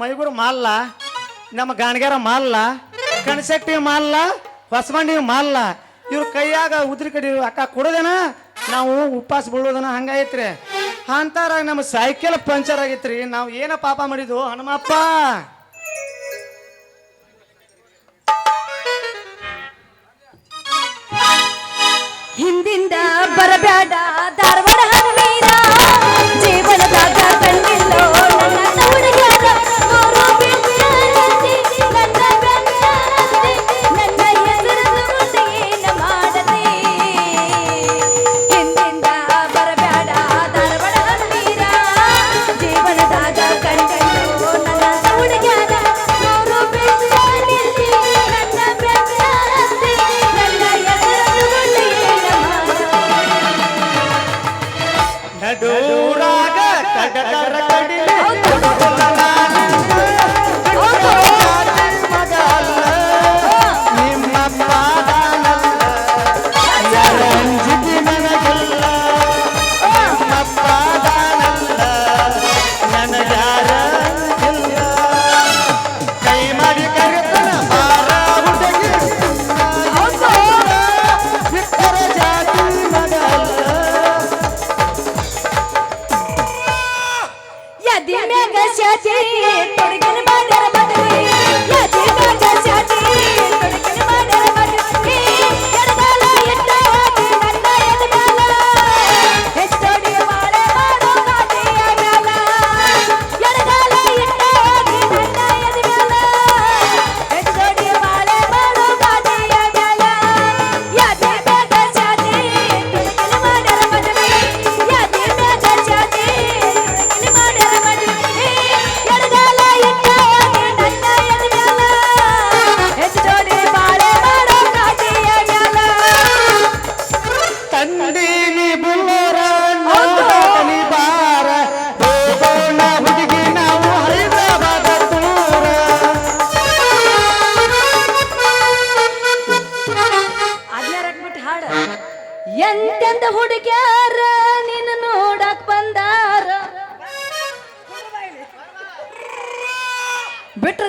ಮೈಗೂರು ಮಾಲ್ಲ, ನಮ್ಮ ಗಾಣಗ್ಯಾರ ಮಾಲ್ಲ ಕಣಸೆಟ್ಟಿ ಮಾಲ್ಲ, ಹೊಸಮಂಡಿ ಮಾಲ್ಲ, ಇವ್ರ ಕೈಯಾಗ ಉದ್ರಿ ಕಡಿ ಅಕ್ಕ ಕೊಡೋದೇನ? ನಾವು ಉಪವಾಸ ಬೀಳೋದನ ಹಂಗಾಯ್ತ್ರಿ. ಅಂತಾರ ನಮ್ಮ ಸೈಕಲ್ ಪಂಚರ್ ಆಗೈತ್ರಿ. ನಾವು ಏನ ಪಾಪ ಮಾಡಿದ್ವು? ಹನುಮಪ್ಪ! ಹಿಂದಿಂದ ಬರಬೇಡ ಧಾರವಾಡ.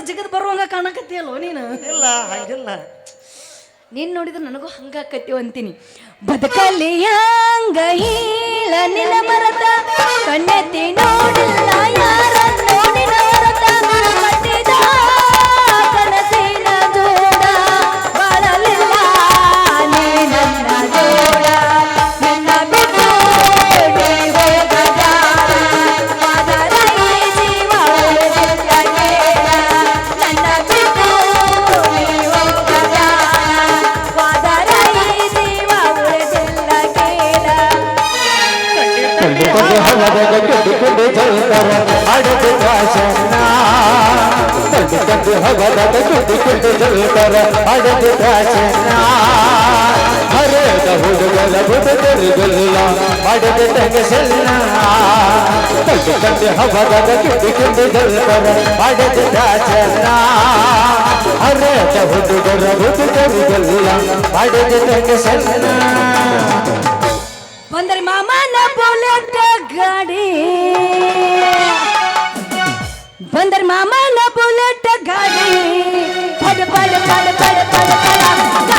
ಜಿಗದ್ ಬರುವಂಗ ಕಾಣಕತ್ತಿಯಲ್ಲೋ ನೀನು? ಇಲ್ಲ ಹಾಗಿಲ್ಲ. ನೀನ್ ನೋಡಿದ್ರೆ ನನಗೂ ಹಂಗಾಕತ್ತೀವ ಅಂತೀನಿ. ಬದುಕಲ್ಲಿ ಹಂಗ ಹೀಳ ನಿನ್ನ ಮರತ ಕಣ್ಣೆತ್ತಿ ನೋಡಿಲ್ಲ ಯಾರ ಕಲರ ಅಡದು ದಾಸನ ತಂದು ತಂದು ಹಗಲದ ಕುಟ್ಟಿ ಕುಟ್ಟಿ ಜಲ್ತರ ಅಡದು ದಾಸನ ಹರೇದ ಹುಡುಗಲ ಬುಡದರಿಗಲ್ಲ ಅಡದು ತಗಸಲ್ಲ ತಂದು ತಂದು ಹಗಲದ ಕುಟ್ಟಿ ಕುಟ್ಟಿ ಜಲ್ತರ ಅಡದು ದಾಸನ ಹರೇದ ಹುಡುಗರ ಬುಡದರಿಗಲ್ಲ ಅಡದು ತಗಸಲ್ಲ ಬಂದರೆ ಮಾಮ. અંદર મામા ના બુલેટ ગાડી પડ પડ પડ પડ પડ પડ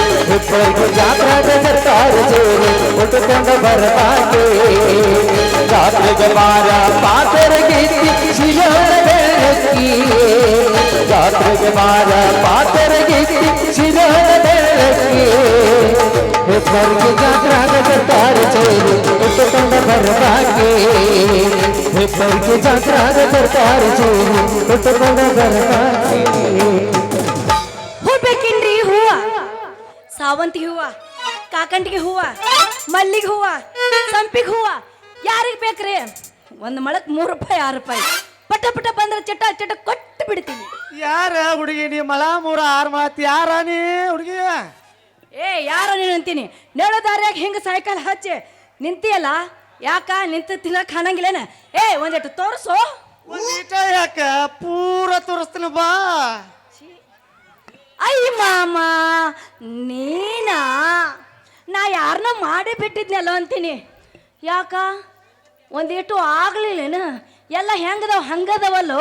ಚಿತ್ತೂರ್ಗು ಜಾತ್ರೆಗೆ ಬರ್ತಾರೆ ಜೋರು ಉಟ್ಕೊಂಡು ಬರಬಾರ್ದು ಜಾತ್ರೆಗೆ ಬಾರ ಪಾತ್ರ ಗೀತಿ ಶಿಶೋರ ಬೆಳಗಿ ಜಾತ್ರೆಗೆ ಬಾರ ಪಾತ್ರ ಗೀತಿ ಶಿಶೋರ ಬೆಳಗಿ ಹೆಬ್ಬರ್ಗಿ ಜಾತ್ರೆಗೆ ಬರ್ತಾರೆ ಜೋರು ಉಟ್ಕೊಂಡು ಬರಬಾರ್ದು ಹೆಬ್ಬರ್ಗಿ ಜಾತ್ರೆಗೆ ಬರ್ತಾರೆ ಜೋರು ಉಟ್ಕೊಂಡು ಬರಬಾರ್ದು ಸಾವಂತಿಗೆ ಹೂವ ಕಾಕಂಟಿಗೆ ಹೂವ ಮಲ್ಲಿಗೆ ಹೂವ ಸಂಪಿಗೆ ಹೂವ ಯಾರಿಗೆ ಬೇಕ್ರಿ? ಒಂದು ಮೊಳಕ್ ಮೂರು ರೂಪಾಯಿ ಆರು ರೂಪಾಯಿ. ಪಟ ಪಟ ಬಂದ್ರೆ ಚಟ ಚಟ ಕೊಟ್ಟು ಬಿಡ್ತೀನಿ. ಯಾರ ಹುಡುಗಿ ನೀ ಮಳ ಮೂರ ಆರು ಮಾತ್ ಯಾರ ನೀ ಹುಡುಗಿ? ಏ ಯಾರ ನೀನು ಅಂತೀನಿ? ನೇಳೋ ದಾರಿಯಾಗ ಹಿಂಗೆ ಸಾಯಂಕಾಲ ಹಚ್ಚಿ ನಿಂತಿಯಲ್ಲ ಯಾಕ ನಿಂತ ತಿನ್ನಕ್ ಕಾಣಂಗಿಲ್ಲೇನ ಏ ಒಂದಿಟ್ಟು ತೋರಿಸು ಒಂದ್ ಈಟ ಯಾಕ ಪೂರ ತೋರಿಸ್ತೀನಿ ಬಾ ಅಯ್ಯ ಮಾಮ ನೀನಾ ನಾ ಯಾರನ್ನ ಮಾಡಿ ಬಿಟ್ಟಿದ್ನಲ್ಲ ಅಂತೀನಿ. ಯಾಕ? ಒಂದಿಟ್ಟು ಆಗ್ಲಿಲ್ಲ ಎಲ್ಲ ಹೆಂಗದವ ಹಂಗದವಲ್ಲೋ?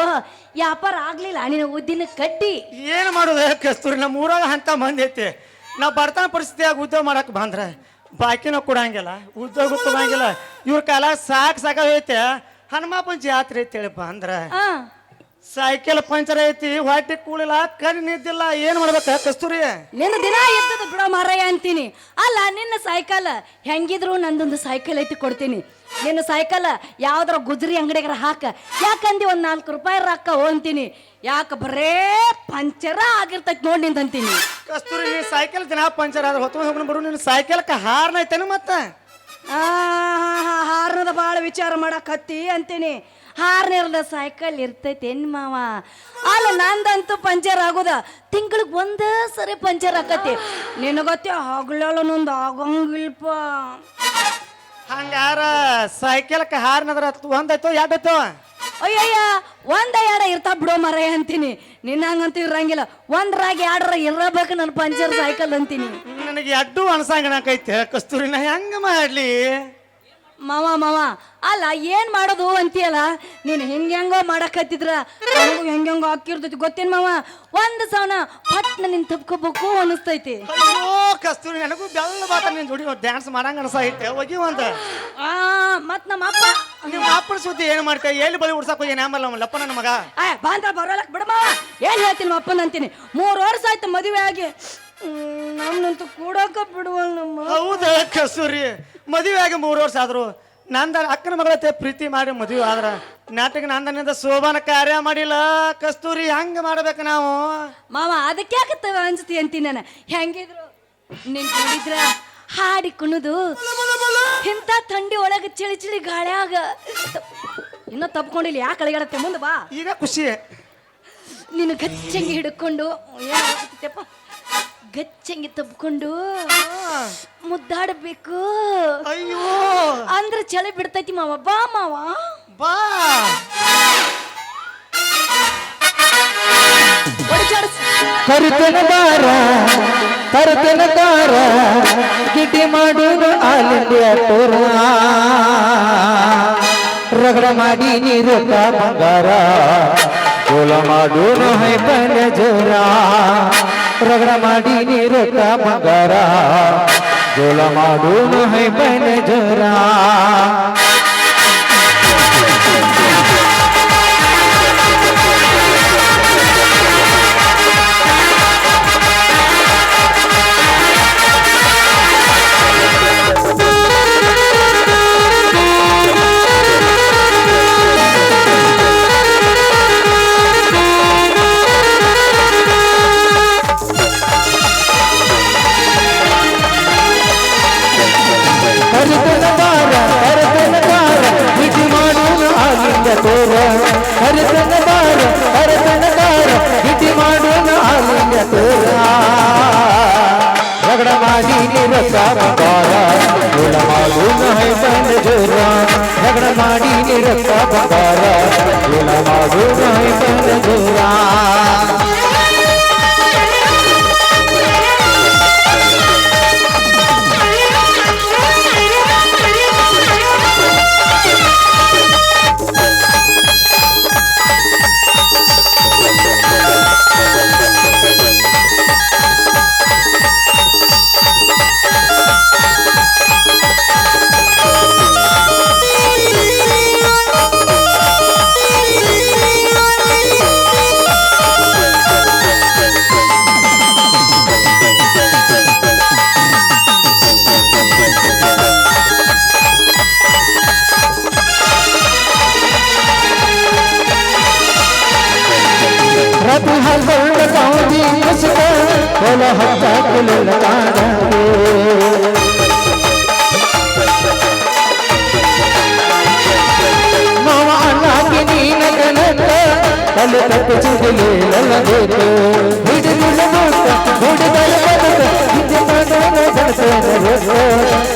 ವ್ಯಾಪಾರ ಆಗ್ಲಿಲ್ಲ ನಿನ್ನ ಉದ್ದಿನ ಕಟ್ಟಿ. ಏನು ಮಾಡೋದು ಕಸ್ತೂರಿ ನಮ್ಮ ಊರಾಗ ಅಂತ ಮಂದಿ ನಾವು ನಾ ಬಡತನ ಪರಿಸ್ಥಿತಿಯಾಗ ಉದ್ಯೋಗ ಮಾಡಕ್ ಬಂದ್ರೆ ಬಾಕಿನ ಕೊಡಂಗಿಲ್ಲ ಉದ್ಯೋಗ ಕೊಡಂಗಿಲ್ಲ. ಇವ್ರ ಕಾಲ ಸಾಕ್ ಸಾಕಾಗೈತೆ ಹನುಮಪ್ಪನ ಜಾತ್ರೆ ಐತೆ ಬಂದ್ರ ಆ ಸೈಕಲ್ ಪಂಚರ್ ಐತಿ ಹೊಟ್ಟೆ ಕೂಳಿಲ್ಲ ಕರಿ ನಿದ್ದಿಲ್ಲ ಏನ್ ಮಾಡ್ಬೇಕ ಕಸ್ತೂರಿ ನಿನ್ನ ದಿನ ಇದ್ದದ ಬಿಡೋ ಮಾರಯ್ಯ ಅಂತೀನಿ ಅಲ್ಲ ನಿನ್ನ ಸೈಕಲ್ ಹೆಂಗಿದ್ರು ನಂದೊಂದು ಸೈಕಲ್ ಐತಿ ಕೊಡ್ತೀನಿ ನಿನ್ನ ಸೈಕಲ್ ಯಾವ್ದಾರ ಗುಜರಿ ಅಂಗಡಿಗಾರ ಹಾಕ ಯಾಕಂದಿ ಒಂದ್ ನಾಲ್ಕು ರೂಪಾಯಿ ರೊಕ್ಕ ಅಂತೀನಿ ಯಾಕ ಬರೇ ಪಂಚರ ಆಗಿರ್ತೈತಿ ನೋಡಿ ನಿಂದಂತೀನಿ ಕಸ್ತೂರಿ ನೀ ಸೈಕಲ್ ದಿನ ಪಂಚರ್ ಆದ್ರೆ ಹೊತ್ತು ಹೋಗಿ ಬರು ನಿನ್ನ ಸೈಕಲ್ಕ ಹಾರ್ನ ಐತೇನು ಮತ್ತ ಆ ಹಾರ್ನದ ಭಾಳ ವಿಚಾರ ಮಾಡಕತ್ತಿ ಅಂತೀನಿ ಹಾರ್ನಿರ್ದ ಸೈಕಲ್ ಇರ್ತೈತೇನ್ ಮಾವ? ಅಲ್ಲ ನಂದಂತೂ ಪಂಚರ್ ಆಗುದ. ತಿಂಗಳಿಗೆ ಒಂದೇ ಸರಿ ಪಂಚರ್ ಆಕತಿ. ನಿನಗತ್ತೆ ಹಗ್ಲೆಲ್ಲ ನಂದು ಆಗಂಗಿಲ್ಪ. ಹಂಗಾರ ಸೈಕಲ್ಕ ಹಾರ್ನದ್ರ ಒಂದಾಯ್ತು ಎರಡಾಯ್ತು ಅಯ್ಯಯ್ಯ ಒಂದ ಎರಡ ಇರ್ತಾ ಬಿಡೋ ಮರ ಅಂತೀನಿ. ನಿನ್ನ ಹಂಗಂತೂ ಇರಂಗಿಲ್ಲ. ಒಂದ್ರಾಗ ಎರಡರ ಇರಬೇಕು ನನ್ನ ಪಂಚರ್ ಸೈಕಲ್ ಅಂತೀನಿ. ನನಗೆ ಎಡ್ಡು ಅನ್ಸಂಗಣಕೈತೆ ಕಸ್ತೂರಿನ ಹೆಂಗ ಮಾಡ್ಲಿ? ಮಾವ ಮಾವ ಅಲ್ಲ ಏನ್ ಮಾಡೋದು ಅಂತೀಯಲ್ಲ? ನೀನು ಹೆಂಗೆಂಗೋ ಮಾಡಕತ್ತಿದ್ರ ಹೆಂಗೆಂಗೋ ಹೆಂಗ್ ಹೆಂಗೋ ಹಾಕಿರ್ತೈತಿ ಗೊತ್ತೇನ್ ಮಾವ? ಒಂದ್ ಸವನ ಪಟ್ನ ನಿನ್ ತಪ್ಕೋಬೇಕು ಅನಿಸ್ತೈತಿ. ಅಯ್ಯೋ ಕಸ್ತೂರಿ ನನಗೂ ಬೆಲ್ಲ ಬಾತ ನೀನ್ ಜೋಡಿ ಡ್ಯಾನ್ಸ್ ಮಾಡಂಗ ಅನ್ಸೈತೆ ಹೋಗಿ ಒಂದ. ಆ ಮತ್ ನಮ್ಮ ಅಪ್ಪ. ನಿಮ್ಮ ಅಪ್ಪನ ಸುದ್ದಿ ಏನು ಮಾಡ್ತೇವೆ ಎಲ್ಲಿ ಬಳಿ ಉಡ್ಸಕ್ ಹೋಗಿ ಆಮೇಲೆ ನಮ್ಮ ಲಪ್ಪ ನನ್ನ ಮಗ ಆ ಬಾಂಧ ಬರೋಲಕ್ ಬಿಡ ಮಾವ. ಏನ್ ಹೇಳ್ತೀನಿ ನಮ್ಮ ಅಪ್ಪನ ಅಂತೀನಿ. ಮೂರು ವರ್ಷ ಆಯ್ತು ಮದುವೆ ಆಗಿ. ಹ್ಮ್, ನಮ್ನಂತೂ ಕೂಡಕ ಬಿಡುವಲ್ ನಮ್ಮ ಹೌದ ಕಸೂರಿ ಮದುವೆ ಆಗಿ ಮೂರು ವರ್ಷ ಆದ್ರು ನಂದ ಅಕ್ಕನ ಮಗಳತ್ತೆ ಪ್ರೀತಿ ಮಾಡಿ ಮದುವೆ ಆದ್ರ ನಾಟಕ ನಂದನಿಂದ ಶೋಭಾನ ಕಾರ್ಯ ಮಾಡಿಲ್ಲ ಕಸ್ತೂರಿ ಹಂಗ ಮಾಡ್ಬೇಕು ನಾವು. ಮಾವ ಅದಕ್ಕೆ ಯಾಕತ್ತವ ಅನ್ಸುತ್ತೆ ಅಂತೀನಿ ನಾನು? ಹೆಂಗಿದ್ರು? ನಿನ್ ಕುಡಿದ್ರ ಹಾಡಿ ಕುಣುದು. ಇಂಥ ಥಂಡಿ ಒಳಗೆ ಚಳಿ ಚಿಳಿ ಗಾಳ್ಯಾಗ ಇನ್ನ ತಪ್ಕೊಂಡಿಲ್ಲ. ಯಾಕೆ ಅಳಗಾಡತ್ತೆ ಮುಂದೆ ಬಾ. ಈಗ ಖುಷಿ. ನಿನ್ನ ಗಚ್ಚಂಗಿ ಹಿಡ್ಕೊಂಡು ಏನಾಗ್ತೈತಪ್ಪ ಗಚ್ಚಂಗಿ ತಬ್ಕೊಂಡು ಮುದ್ದಾಡಬೇಕು. ಅಯ್ಯೋ. ಅಂದ್ರ ಚಳಿ ಬಿಡ್ತೈತಿ ಮಾವ. ಬಾ ಮಾವ. ಬಾ. ಕರುತನ ಬಾರ ತರುತನ ಕಾರ ಗಿಟಿ ಆಲ್ ಇಂಡಿಯಾ ರಗಡ ಮಾಡಿ ನೀರು ಬಂಗಾರ ಕೋಲ ಗೋಲ ಮಾಡುನು ಹೈಪನ ಜೋರ. ರಗಡ ಮಾಡಿ ನೀರು ಮಂಗರ ಗೋಲ ಮಾಡುನು ಹೈಪನ ಜೋರ. ಮಾಡಿ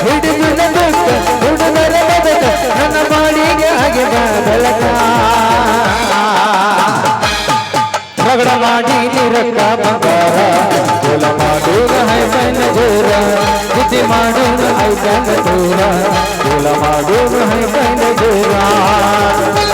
ಹಿಡಿದು ನಗುತ್ತ ಹುಡುಗರ ಬದುಕ ನನ್ನ ಬಾಳಿಗೆ ಆಗಿದ ಬೆಳಕ ಮಾಡೋಣ ಹೈಸನ ಮಾಡೋಣ ಹೈಸನ ಜೋರ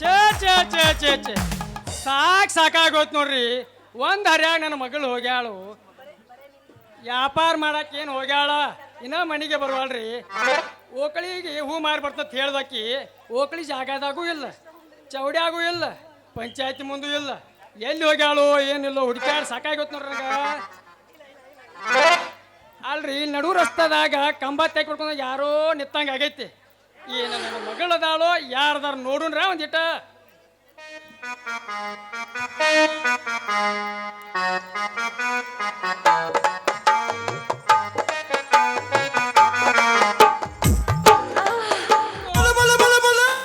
ಛೇ ಛೇ ಛೇ ಛೇ ಛೇ. ಸಾಕ್ ಸಾಕಾಗೋತ್ ನೋಡ್ರಿ. ಒಂದ್ ಹರ್ಯಾಗ ನನ್ನ ಮಗಳು ಹೋಗ್ಯಾಳು. ವ್ಯಾಪಾರ ಮಾಡಕ್ ಏನು ಹೋಗ್ಯಾಳ? ಇನ್ನ ಮನೆಗೆ ಬರುವಲ್ರಿ. ಓಕಳಿಗೆ ಹೂ ಮಾರಿ ಬರ್ತತ್ ಹೇಳ್ದಕ್ಕಿ ಓಕಳಿ ಜಾಗದಾಗೂ ಇಲ್ಲ, ಚೌಡ್ಯಾಗೂ ಇಲ್ಲ, ಪಂಚಾಯತಿ ಮುಂದೂ ಇಲ್ಲ. ಎಲ್ಲಿ ಹೋಗ್ಯಾಳು ಏನಿಲ್ಲ ಹುಡುಕ್ಯಾಳ ಸಾಕಾಗೋತ್ ನೋಡ್ರಿ ನನಗ. ಅಲ್ರಿ ನಡು ರಸ್ತದಾಗ ಕಂಬ ತೆಗೆದ್ಕೊಂಡು ಯಾರೋ ನಿತ್ತಂಗ ಆಗೈತಿ. ಈ ನನ್ನ ಮಗಳದಾಳೋ ಯಾರದಾರ ನೋಡುನ್ರ ಒಂದಿಟ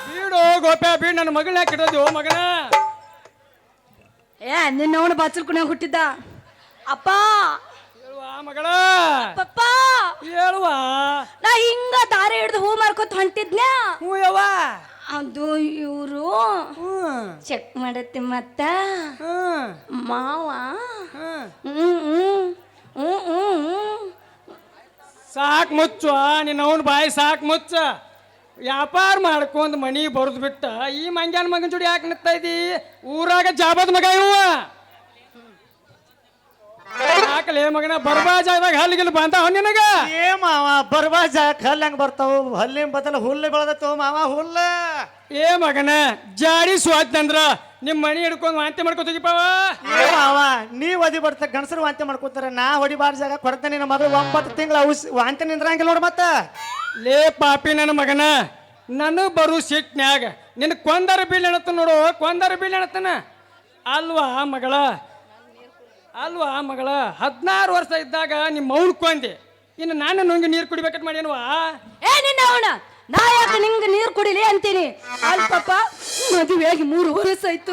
ಬೀಡು ಗೋಪ್ಯ ಬೀಡು ನನ್ನ ಮಗಳನ್ನ ಕಿಡೋದು ಮಗನ. ಏ ನಿನ್ನ ಅವನು ಬಾಚಲ್ಕುಣ ಹುಟ್ಟಿದ್ದ. ಅಪ್ಪ! ಹೇಳುವ ಮಗಳ? ಪಪ್ಪ! ಹೇಳುವ? ನಾ ಹಿಂಗ ದಾರಿ ಹಿಡ್ದು ಹೂ ಮಾರ್ಕೊತ ಹೊಂಟಿದ್ನ್ಯಾ ಹ್ಞೂ ಯವ್ವ? ಅದು ಇವರು. ಹ್ಮ್ ಚೆಕ್ ಮಾಡತ್ತೆ ಮತ್ತ? ಹ್ಮ್ ಮಾವ? ಹ್ಮ್ ಹ್ಮ್ ಹ್ಮ್ ಹ್ಮ್ ಹ್ಮ್ ಹ್ಮ್ ಸಾಕ್ ಮುಚ್ಚು ನಿನ್ನ ಅವನ ಬಾಯಿ ಸಾಕ್ ಮುಚ್ಚ. ವ್ಯಾಪಾರ ಮಾಡ್ಕೊಂಡ್ ಮನಿ ಬರ್ದು ಬಿಟ್ಟ ಈ ಮಂಗ್ಯಾನ ಮಗನ ಜೋಡಿ ಯಾಕೆ ನಿಂತ ಇದ್ದಿ ಊರಾಗ ಜಾಬದ ಮಗ ಇವ. ಯಾಕಲೇ ಮಗನ ಬರ್ಬಾ ಜಾಗದಾಗ ಹಲ್ಲಿಗಿಲ್ ಬಂದ ನಿನಗ? ಏ ಮಾವ ಬರ್ಬಾಜ ಕಲ್ ಹೆಂಗ್ ಬರ್ತಾವು? ಹಲ್ಲಿನ ಬದಲ ಹುಲ್ಲು ಬೆಳದತ್ತು ಮಾವ ಹುಲ್ಲ. ಏ ಮಗನ ಜಾಡಿ ಸ್ವಾತಂದ್ರ ನಿಮ್ ಮನಿ ಹಿಡ್ಕೊಂಡು ವಾಂತಿ ಮಾಡ್ಕೋತೀಗಿಪ್ಪವ ಏ ಮಾವ ನೀ ಒದಿ ಬರ್ತ ಗಣಸರು ವಾಂತಿ ಮಾಡ್ಕೋತಾರ ನಾ ಹೊಡಿಬಾರ ಜಾಗ ಕೊಡ್ತೇನೆ ಮಗಳು ಒಂಬತ್ತು ತಿಂಗಳ ಔಷ್ ವಾಂತಿ ನಿಂದ್ರಂಗಿಲ್ಲ ನೋಡ್ ಮತ್ತ. ಲೇ ಪಾಪಿ ನನ್ನ ಮಗನ ನನಗೆ ಬರು ಸಿಟ್ನ್ಯಾಗ ನಿನ್ನ ಕೊಂದರ ಬೀಳ್ ಎಣತ್ತ ನೋಡು, ಕೊಂದರ ಬೀಳ್ ಎಣತನ ಅಲ್ವಾ ಮಗಳ? ಅಲ್ವಾ ಮಗಳ? ಹದಿನಾರು ವರ್ಷ ಇದ್ದಾಗ ನಿಮ್ಮ ಮೌನ್ ಕೊಂದೆ. ಇನ್ನು ನಾನು ನುಂಗಿ ನೀರು ಕುಡಿಬೇಕಂತ ಮಾಡೇನವಾ ಏ, ನಿನ್ನ ಅವನ, ನಾ ಯಾಕೆ ನಿಂಗೆ ನೀರು ಕುಡಿಲಿ ಅಂತೀನಿ? ಅಲ್ಲಿ ಪಾಪ ಮದುವೆಯಾಗಿ ಮೂರು ವರ್ಷ ಆಯ್ತು.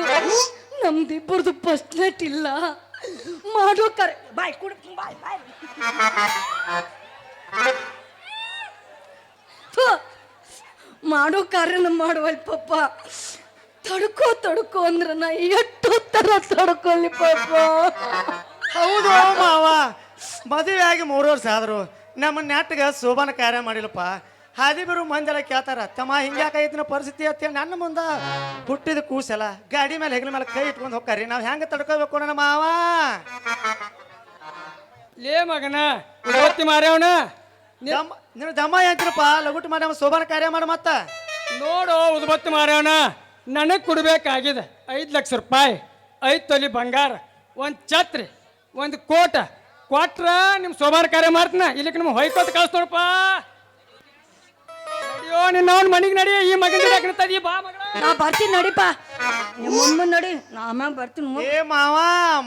ನಮ್ದಿಬ್ಬರದು ಫಸ್ಟ್ ನೈಟ್ ಇಲ್ಲ. ಮಾಡೋ ಕರೆ. ಬಾಯ್, ಕುಡಿ, ಬಾಯ್ ಬಾಯ್. ಥು, ಮಾಡೋ ಕಾರ್ಯನ ಮಾಡುವಲ್ ಪಪ್ಪ ತಡ್ಕೋ ತಡ್ಕೋ ಅಂದ್ರ ನಾ ಎಷ್ಟು ತರ ತಡ್ಕೊಲ್ಲಿ ಪಾಪ. ಹೌದು ಮಾವ. ಮದುವೆ ಆಗಿ ಮೂರು ವರ್ಷ ಆದ್ರು ನಮ್ಮ ನೆಟ್ಗ ಶೋಭನ ಕಾರ್ಯ ಮಾಡಿಲ್ಲಪ್ಪ. ಹಾದಿ ಬರು ಮಂದೆಲ್ಲ ಕೇಳ್ತಾರ ತಮ್ಮ ಹಿಂಗ್ಯಾಕೈತಿನ ಪರಿಸ್ಥಿತಿ ಅಂತೇಳಿ ನನ್ನ ಮುಂದ ಹುಟ್ಟಿದ ಕೂಸಲ್ಲ ಗಾಡಿ ಮೇಲೆ ಹೆಗಲ ಮೇಲೆ ಕೈ ಇಟ್ಕೊಂಡು ಹೋಗ್ತಾರ್ರಿ ನಾವು ಹೆಂಗ ತಡ್ಕೋಬೇಕು ನನ್ನ ಮಾವ? ಲೇ ಮಗನ ಇವತ್ತಿ ಮಾರ್ಯವನ? ದಮ್ಮ ನೀನು ದಮ್ಮ ಎಂತ್ರಪ್ಪ ಲಗುಟ್ ಮಾಡಿ ನಮ್ಮ ಕಾರ್ಯ ಮಾಡ ಮತ್ತ. ನೋಡು ಉದ್ಬತ್ತಿ ಮಾರ್ಯವನ ನನಗೆ ಕೊಡ್ಬೇಕಾಗಿದೆ ಐದು ಲಕ್ಷ ರೂಪಾಯಿ ಐದು ತೊಲಿ ಬಂಗಾರ ಒಂದು ಛತ್ರಿ ಒಂದು ಕೋಟ. ಕೊಟ್ರ ನಿಮ್ಮ ಸೋಮಾರ ಕಾರ್ಯ ಮಾಡ್ತೀನ? ಇಲ್ಲಿಗೆ ನಿಮ್ಗೆ ಹೊಯ್ಕೋತ ಕಳಿಸ್ ನೋಡಪ್ಪ. ಅಯ್ಯೋ ನಿನ್ನ ಅವ್ನ ಮನಿಗೆ ನಡಿ ಈ ಮಗನ ಬಾ ಮಗಳ. ನಾ ಬರ್ತೀನಿ ನಡಿಪ್ಪ ನಿಮ್ಮ ನಡಿ ನಾ ಆಮ್ಯಾಗ ಬರ್ತೀನಿ ಏ ಮಾವ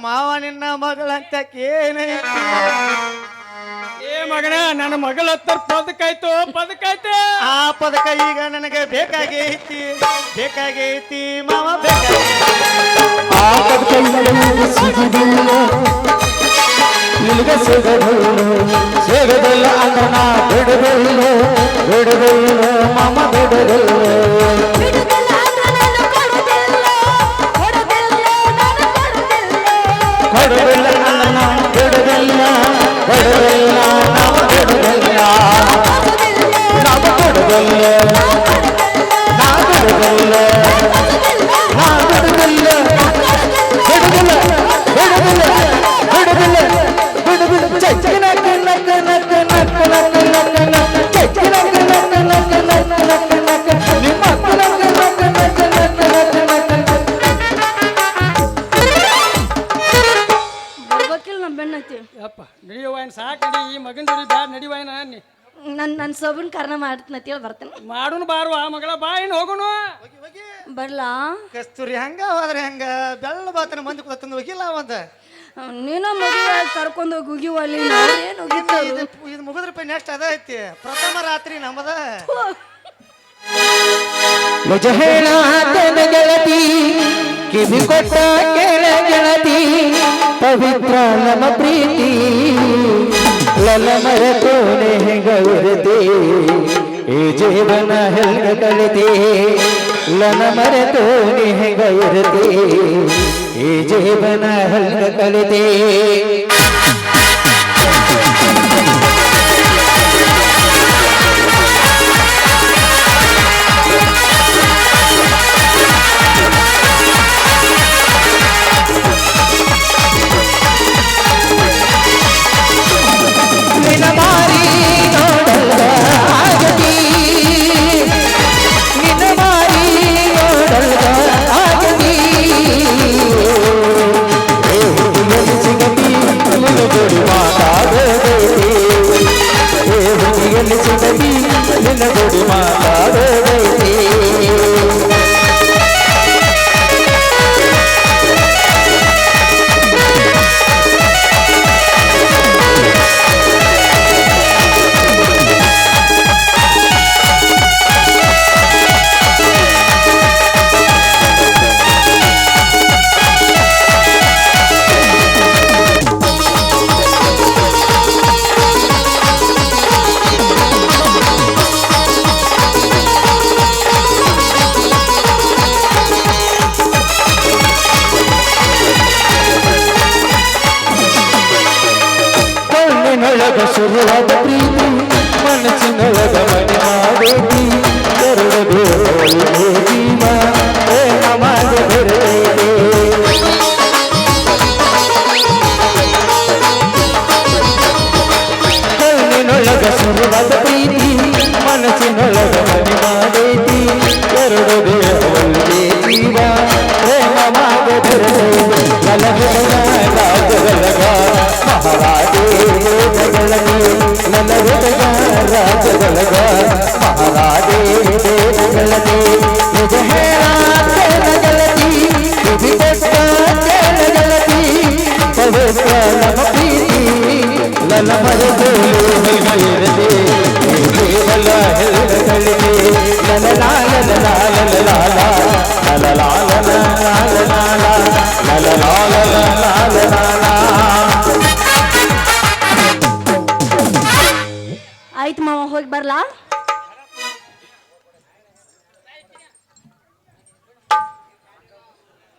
ಮಾವ ನಿನ್ನ ಮಗಳಂತ ಏನೈತಿ ಮಗನ ನನ್ನ ಮಗಳ ಹತ್ತರ ಪದಕಾಯ್ತು ಪದಕಾಯ್ತು ಆ ಪದಕ ಈಗ ನನಗೆ ಬೇಕಾಗೈತಿ ಬೇಕಾಗೈತಿ ಮಾವ ಆ ಕೈಯಲ್ಲಿ ಸಿಗುದಿಲ್ಲ ನಿನಗ ಸಿಗದಿಲ್ಲ ಸಿಗದಿಲ್ಲ ಅಂದ್ರೆ ನಾ ಬಿಡದಿಲ್ಲ ಬಿಡದಿಲ್ಲ ಮಾಮ ಬಿಡದಿಲ್ಲ ಕಸ್ತೂರಿ ಹಂಗ ಹೋದ್ರೆ ಹಂಗ ಬೆಳ್ಳ ಬಾತನ ಮಂದಿ ಕೂತಂದು ಹೋಗಿಲ್ಲ ಅವಂದ ನೀನು ಮದುವೆ ಕರ್ಕೊಂಡು ಹೋಗಿ ಉಗಿತಾರು ಇದು ಇದು ಮುಗಿದ್ರ ಪೈ ನೆಕ್ಸ್ಟ್ ಅದ ಐತಿ. ಪ್ರಥಮ ರಾತ್ರಿ ನಮ್ಮದ ನಿಜ ಹೇಳಾತನ ಗೆಳತಿ ಕಿವಿ ಕೊಟ್ಟ ಕೇಳ ಗೆಳತಿ ಪವಿತ್ರ ನಮ್ಮ ಪ್ರೀತಿ. ಲಲ ಮರತೋನೆ ಹೆಂಗವಿರತಿ ಈ ಜೀವನ ಹೆಂಗ ಕಳಿತಿ? ನನ್ನ ಮರೆತು ನಿಹೆಗ ಇರತೆ ಈ ಜೀವನ ಹಲ್ಲ ಕಲಿತೆ. ಕಣ್ಣಿನೊಳಗ ಶುರುವಾದ ಪ್ರೀತಿ ಮನಸ್ಸಿನೊಳಗ ಮನೆ ಮಾಡೇತಿ ಎರಡು ಬೇರೆ ಜೀವ. ಒಳಗೆ ನನ್ನ ಹುಡುಗ ರಾಜದೊಳಗ